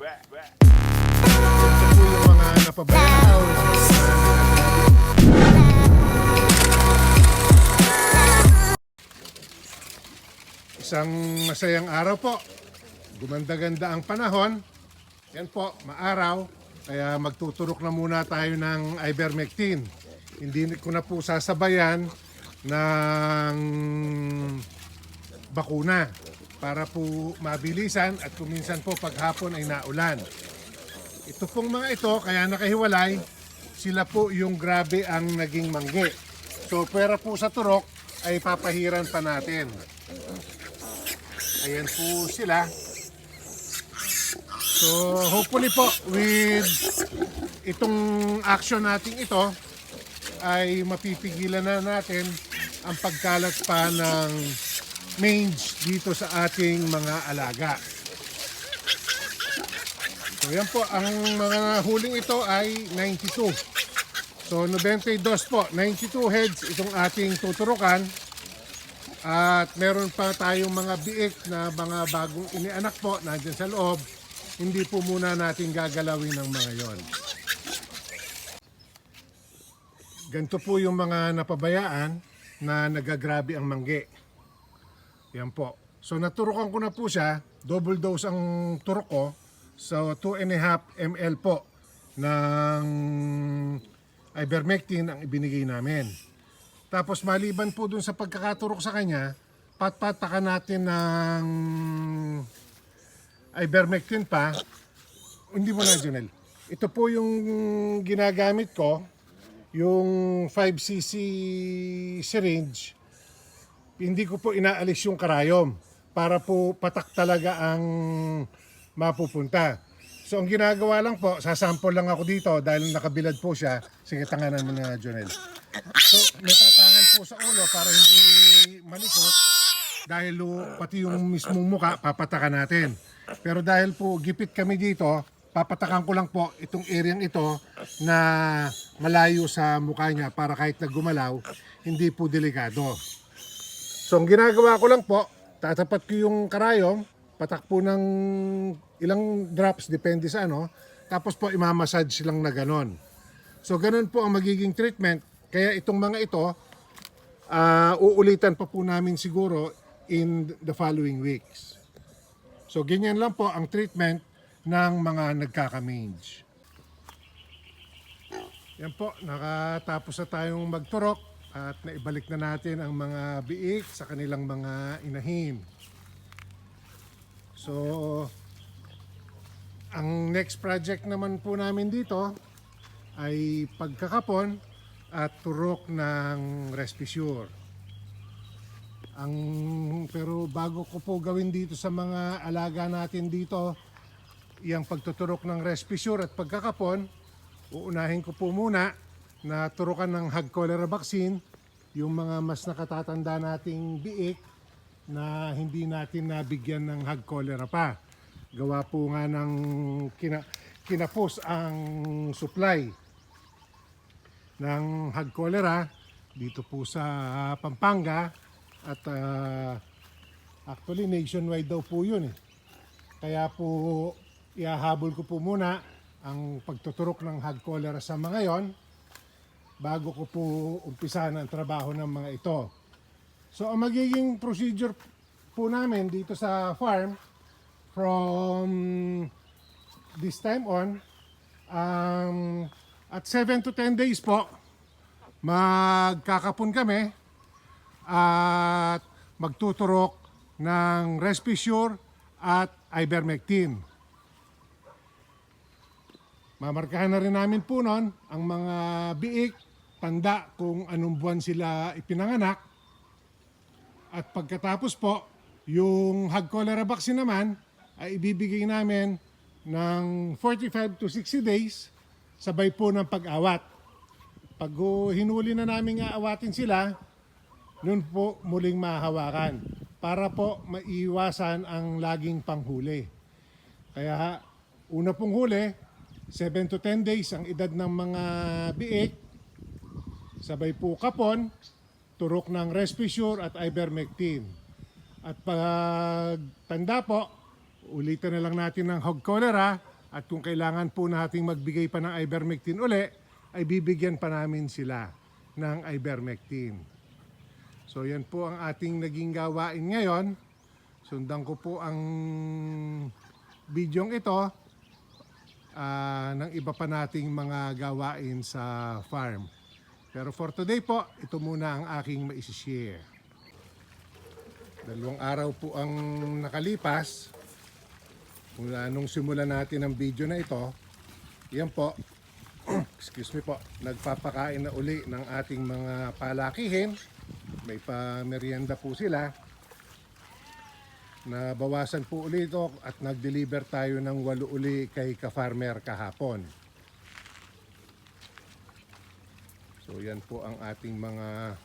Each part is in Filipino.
Ito po yung. Isang masayang araw po. Gumanda-ganda ang panahon. Yan po, maaraw. Kaya magtuturok na muna tayo ng ivermectin. Hindi ko na po sasabayan ng bakuna para po mabilisan at kuminsan po paghapon ay naulan. Ito pong mga ito, kaya nakahiwalay, sila po yung grabe ang naging manggi. So pera po sa turok ay papahiran pa natin. Ayan po sila. So hopefully po with itong action natin ito ay mapipigilan na natin ang pagkalat pa ng mange dito sa ating mga alaga. So yan po, ang mga huling ito ay 92. So 92 po, 92 heads itong ating tuturukan. At meron pa tayong mga biik na mga bagong inianak po nandyan sa loob. Hindi po muna natin gagalawin ng mga yon. Ganito po yung mga napabayaan na nagagrabe ang manggi. Yan po. So naturukan ko na po siya, double dose ang turok ko. So 2 and a half ml po ng ivermectin ang ibinigay namin. Tapos maliban po dun sa pagkakaturok sa kanya, patpatakan natin ng ivermectin pa. Hindi mo na, Junel. Ito po yung ginagamit ko, yung 5cc syringe. Hindi ko po inaalis yung karayom para po patak talaga ang mapupunta. So ang ginagawa lang po, sasample lang ako dito dahil nakabilad po siya. Sige, tanganan mo na, Jonel. So, natatangan po sa ulo para hindi malikot dahil pati yung mismong muka papatakan natin. Pero dahil po gipit kami dito, papatakan ko lang po itong areang ito na malayo sa mukha niya para kahit na gumalaw, hindi po delikado. So ang ginagawa ko lang po, tatapat ko yung karayom, patak po ng ilang drops, depende sa ano, tapos po imamassage lang na ganon. So ganon po ang magiging treatment. Kaya itong mga ito, ah, uulitan pa po namin siguro in the following weeks. So ganyan lang po ang treatment ng mga nagkaka-mange. Yan po, nakatapos na tayong magturok at naibalik na natin ang mga biik sa kanilang mga inahin. So, ang next project naman po namin dito ay pagkakapon at turok ng Respisure. Ang pero bago ko po gawin dito sa mga alaga natin dito, yung pagtuturok ng Respisure at pagkakapon, uunahin ko po muna na turukan ng hog cholera vaccine yung mga mas nakatatanda nating biik na hindi natin nabigyan ng hog cholera pa. Gawa po nga ng kina, kinapos ang supply ng hog cholera dito po sa Pampanga at ah, actually nationwide daw po yun eh. Kaya po iahabol ko po muna ang pagtuturok ng hog cholera sa mga yon bago ko po umpisahan ang trabaho ng mga ito. So ang magiging procedure po namin dito sa farm from this time on um, at 7 to 10 days po magkakapon kami at magtuturok ng Respisure at Ivermectin. Mamarkahan na rin namin po nun ang mga biik, tanda kung anong buwan sila ipinanganak. At pagkatapos po, yung hog cholera vaccine naman ay ibibigay namin ng 45 to 60 days sabay po ng pag-awat. Pag hinuli na namin aawatin sila, nun po muling mahahawakan para po maiwasan ang laging panghuli. Kaya una pong huli, 7 to 10 days ang edad ng mga biik, sabay po kapon, turok ng Respisure at Ivermectin. At pag tanda po, ulitin na lang natin ng hog cholera At kung kailangan po nating magbigay pa ng ivermectin uli, ay bibigyan pa namin sila ng ivermectin. So yan po ang ating naging gawain ngayon. Sundan ko po ang bidyong ito ah, ng iba pa nating mga gawain sa farm. Pero for today po, ito muna ang aking maisishare. Dalawang araw po ang nakalipas mula nung simulan natin ang video na ito. Yan po, excuse me po, nagpapakain na uli ng ating mga palakihin. May pa-merienda po sila. Nabawasan po uli ito at nag-deliver tayo ng walo uli kay ka-farmer kahapon. So yan po ang ating mga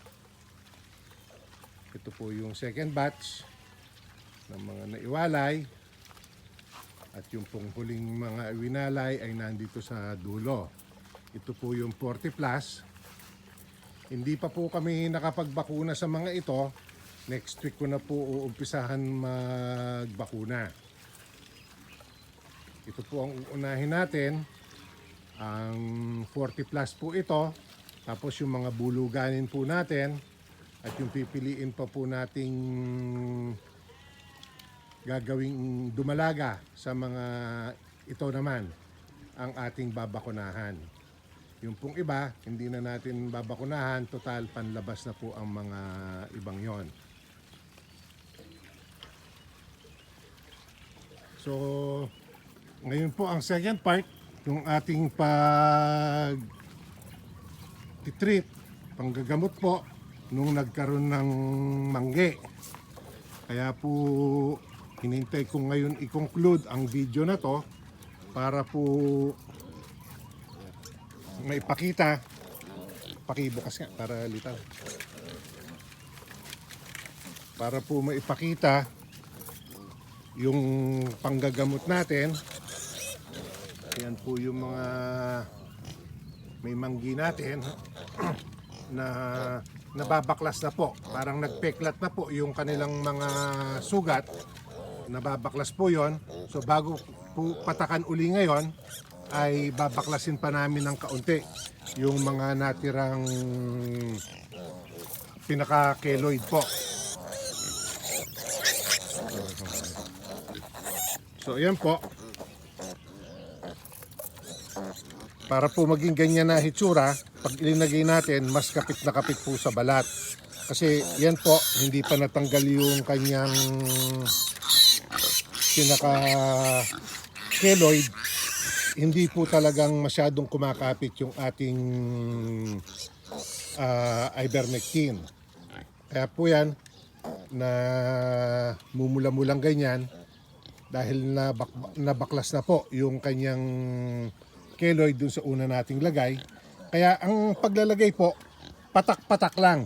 ito po yung second batch ng mga naiwalay at yung pong huling mga winalay ay nandito sa dulo. Ito po yung 40 plus. Hindi pa po kami nakapagbakuna sa mga ito. Next week ko na po uumpisahan magbakuna. Ito po ang uunahin natin. Ang 40 plus po ito. Tapos yung mga buluganin po natin. At yung pipiliin pa po nating gagawing dumalaga sa mga ito naman ang ating babakunahan. Yung pong iba, hindi na natin babakunahan, total panlabas na po ang mga ibang yon. So, ngayon po ang second part, yung ating pag titreat, panggagamot po, nung nagkaroon ng mangge. Kaya po, hinintay ko ngayon i-conclude ang video na to para po maipakita. Pakibukas nga para litaw para po maipakita yung panggagamot natin. Yan po yung mga may manggi natin na nababaklas na po parang nagpeklat na po yung kanilang mga sugat nababaklas po yon so bago po patakan uli ngayon ay babaklasin pa namin ng kaunti yung mga natirang pinaka-keloid po. So, ayan po. Para po maging ganyan na hitsura, pag ilinagay natin, mas kapit na kapit po sa balat. Kasi yan po, hindi pa natanggal yung kanyang pinaka keloid hindi po talagang masyadong kumakapit yung ating ah, ivermectin. Kaya po yan, na mumula-mulang ganyan dahil nabak nabaklas na po yung kanyang keloid dun sa una nating lagay. Kaya ang paglalagay po, patak-patak lang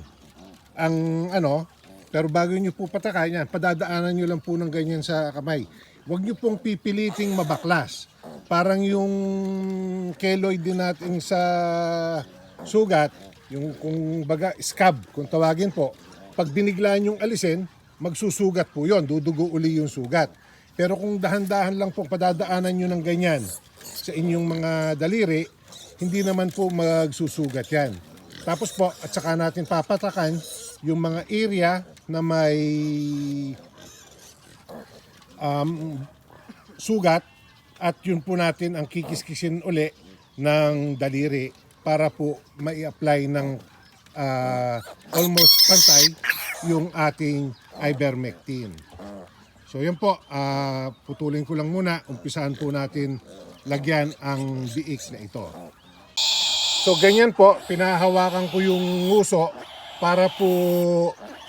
ang ano, pero bago nyo po patakan yan, padadaanan nyo lang po ng ganyan sa kamay. Huwag nyo pong pipiliting mabaklas. Parang yung keloid din natin sa sugat, yung kung baga scab, kung tawagin po, pag biniglaan yung alisin, magsusugat po yon, dudugo uli yung sugat. Pero kung dahan-dahan lang po padadaanan nyo ng ganyan sa inyong mga daliri, hindi naman po magsusugat yan. Tapos po, at saka natin papatakan yung mga area na may um, sugat at yun po natin ang kikiskisin uli ng daliri para po mai-apply ng ah, almost pantay yung ating ivermectin. So yan po, ah, putulin ko lang muna, umpisahan po natin lagyan ang biik na ito. So ganyan po, pinahawakan ko yung nguso para po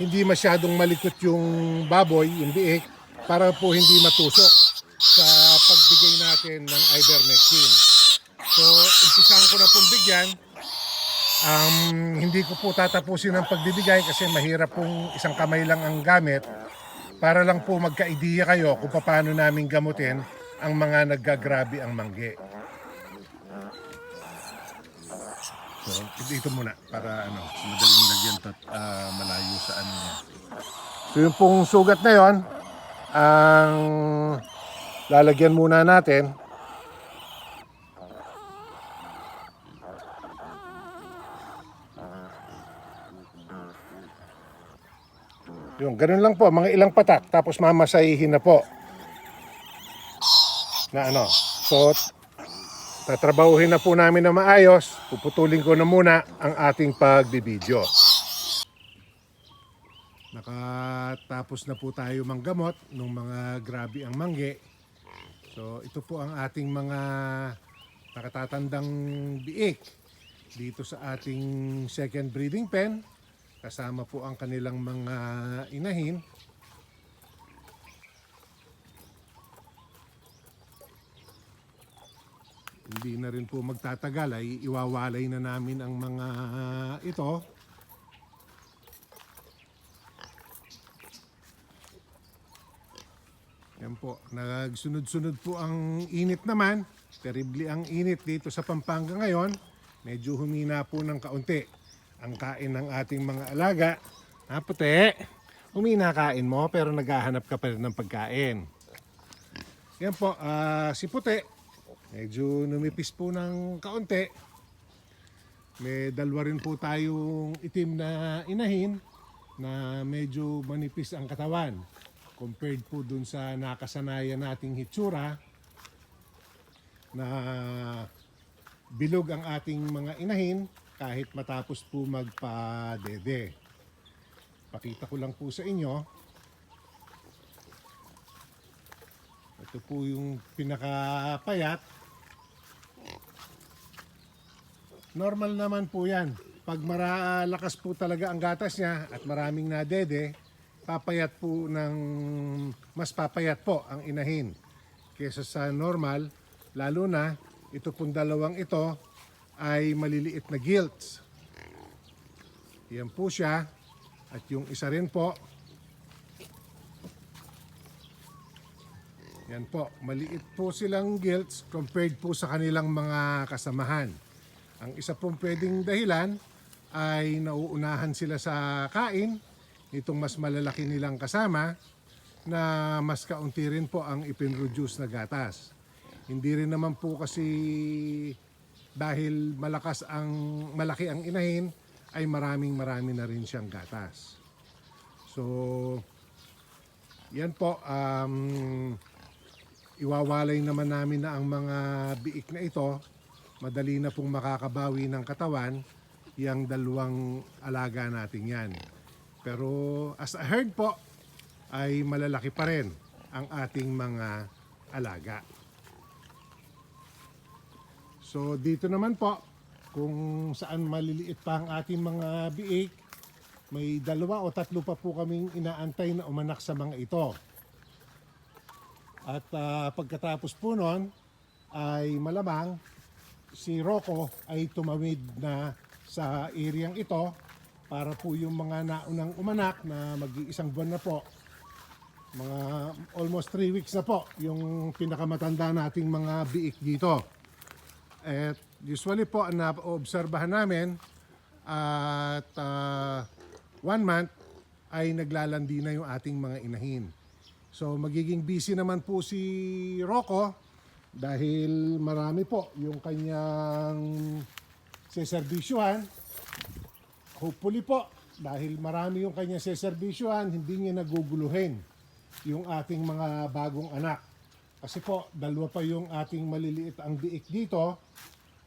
hindi masyadong malikot yung baboy, yung biik, para po hindi matusok sa pagbigay natin ng ivermectin. So, umpisahan ko na pong bigyan. Um, hindi ko po tatapusin ang pagbibigay kasi mahirap pong isang kamay lang ang gamit para lang po magka-idea kayo kung paano namin gamutin ang mga naggagrabe ang mangge. dito. Dito muna para ano, madaling lagyan to at uh, malayo sa ano niya. So yung pong sugat na yon, ang lalagyan muna natin Yung ganun lang po, mga ilang patak tapos mamasahihin na po. Na ano. So tatrabahuhin na po namin na maayos. Puputulin ko na muna ang ating pagbibideo. Nakatapos na po tayo manggamot nung mga grabe ang mangge. So ito po ang ating mga nakatatandang biik dito sa ating second breeding pen. Kasama po ang kanilang mga inahin. Hindi na rin po magtatagal ay iwawalay na namin ang mga ito. Yan po, nagsunod-sunod po ang init naman. Terribly ang init dito sa Pampanga ngayon. Medyo humina po ng kaunti ang kain ng ating mga alaga. Ha, puti? Humina kain mo pero naghahanap ka pa rin ng pagkain. Yan po, ah, si puti. Medyo numipis po ng kaunti. May dalawa rin po tayong itim na inahin na medyo manipis ang katawan compared po dun sa nakasanayan nating hitsura na bilog ang ating mga inahin kahit matapos po magpa-dede. Pakita ko lang po sa inyo. Ito po yung pinakapayat. Normal naman po yan. Pag maralakas po talaga ang gatas niya at maraming nadede, papayat po ng mas papayat po ang inahin kesa sa normal. Lalo na ito pong dalawang ito ay maliliit na gilts. Yan po siya at yung isa rin po. Yan po maliit po silang gilts compared po sa kanilang mga kasamahan ang isa pong pwedeng dahilan ay nauunahan sila sa kain itong mas malalaki nilang kasama na mas kaunti rin po ang ipinroduce na gatas. Hindi rin naman po kasi dahil malakas ang malaki ang inahin ay maraming marami na rin siyang gatas. So yan po um, iwawalay naman namin na ang mga biik na ito madali na pong makakabawi ng katawan yung dalawang alaga natin yan. Pero as a herd po, ay malalaki pa rin ang ating mga alaga. So dito naman po, kung saan maliliit pa ang ating mga biik, may dalawa o tatlo pa po kaming inaantay na umanak sa mga ito. At ah, pagkatapos po nun, ay malamang si Rocco ay tumawid na sa areang ito para po yung mga naunang umanak na mag-iisang buwan na po. Mga almost 3 weeks na po yung pinakamatanda nating mga biik dito. At usually po ang naobserbahan namin at ah, one month ay naglalandi na yung ating mga inahin. So magiging busy naman po si Rocco dahil marami po yung kanyang seserbisyuhan hopefully po, dahil marami yung kanya seserbisyuhan, hindi niya naguguluhin yung ating mga bagong anak. Kasi po, dalawa pa yung ating maliliit ang biik dito.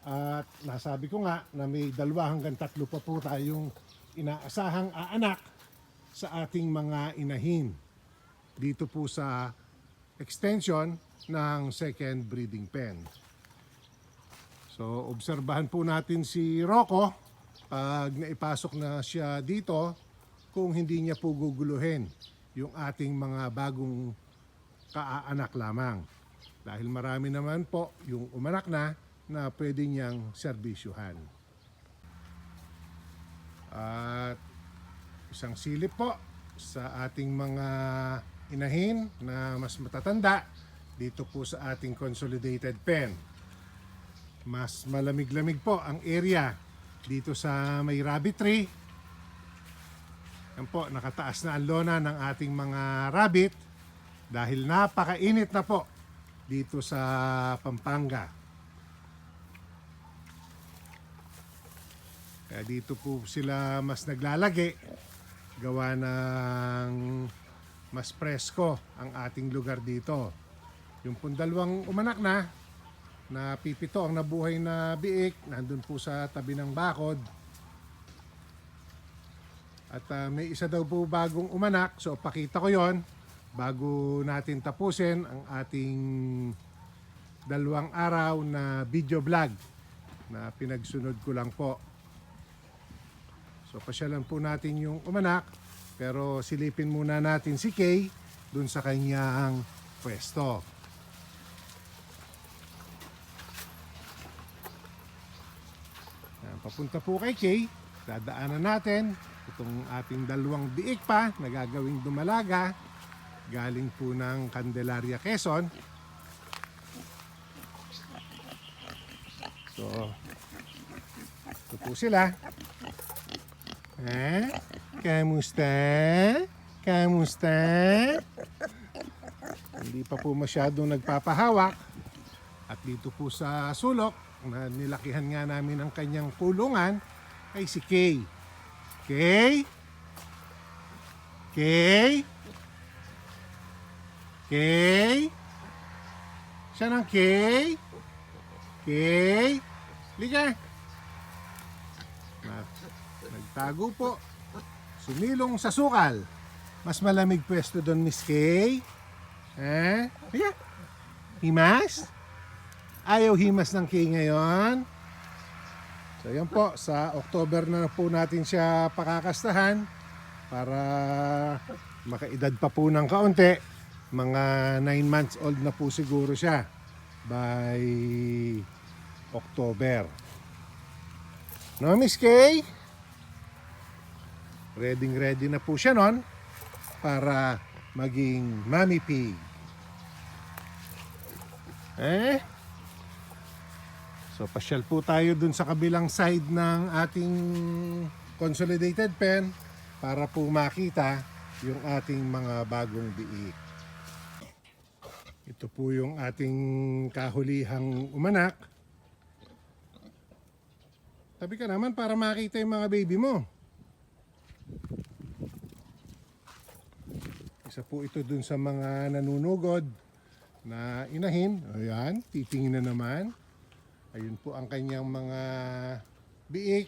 At nasabi ko nga na may dalawa hanggang tatlo pa po tayong inaasahang aanak sa ating mga inahin. Dito po sa extension ng second breeding pen. So, obserbahan po natin si Rocco pag naipasok na siya dito kung hindi niya po guguluhin yung ating mga bagong kaaanak lamang. Dahil marami naman po yung umanak na na pwede niyang serbisyuhan. At isang silip po sa ating mga inahin na mas matatanda dito po sa ating consolidated pen. Mas malamig-lamig po ang area dito sa may rabbit tree. Yan po, nakataas na ang lona ng ating mga rabbit dahil napakainit na po dito sa Pampanga. Kaya dito po sila mas naglalagi gawa ng mas presko ang ating lugar dito. Yung pong umanak na, na pipito ang nabuhay na biik, nandun po sa tabi ng bakod. At ah, may isa daw po bagong umanak, so pakita ko yon bago natin tapusin ang ating dalawang araw na video vlog na pinagsunod ko lang po. So pasyalan po natin yung umanak pero silipin muna natin si Kay dun sa kanyang pwesto. Yan, papunta po kay Kay, dadaanan natin itong ating dalawang biik pa na gagawing dumalaga galing po ng Candelaria, Quezon. So, ito po sila. Eh, kamusta? Kamusta? Hindi pa po masyadong nagpapahawak. At dito po sa sulok, na nilakihan nga namin ang kanyang pulungan, ay si Kay. Kay? Kay? Kay? Siya ng Kay? Kay? Liga! Na- Nagtago po. Sumilong sa sukal. Mas malamig pwesto doon, Miss Kay. Eh? Liga! Himas? Ayaw himas ng Kay ngayon? So yan po, sa October na po natin siya pakakastahan para makaedad pa po ng kaunti. Mga 9 months old na po siguro siya by October. No, Miss Kay? Ready ready na po siya nun para maging mommy pig. Eh? So pasyal po tayo dun sa kabilang side ng ating consolidated pen para po makita yung ating mga bagong biik. Ito po yung ating kahulihang umanak. Tabi ka naman para makita yung mga baby mo. Isa po ito dun sa mga nanunugod na inahin. Ayan, titingin na naman. Ayun po ang kanyang mga biik.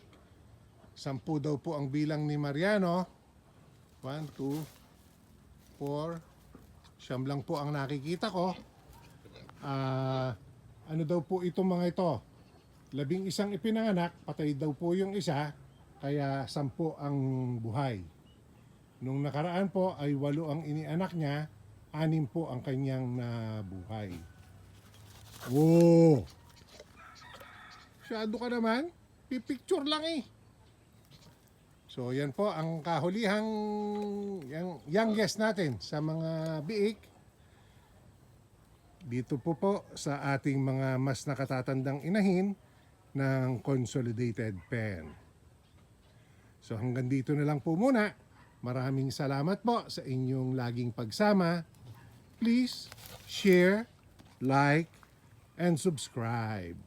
Sampu daw po ang bilang ni Mariano. One, two, four. Siyam lang po ang nakikita ko. Ah, ano daw po itong mga ito? Labing isang ipinanganak, patay daw po yung isa, kaya sampu ang buhay. Nung nakaraan po ay walo ang inianak niya, anim po ang kanyang nabuhay. Wow! Masyado ka naman. Pipicture lang eh. So yan po ang kahulihang yung youngest natin sa mga biik. Dito po po sa ating mga mas nakatatandang inahin ng consolidated pen. So hanggang dito na lang po muna. Maraming salamat po sa inyong laging pagsama. Please share, like, and subscribe.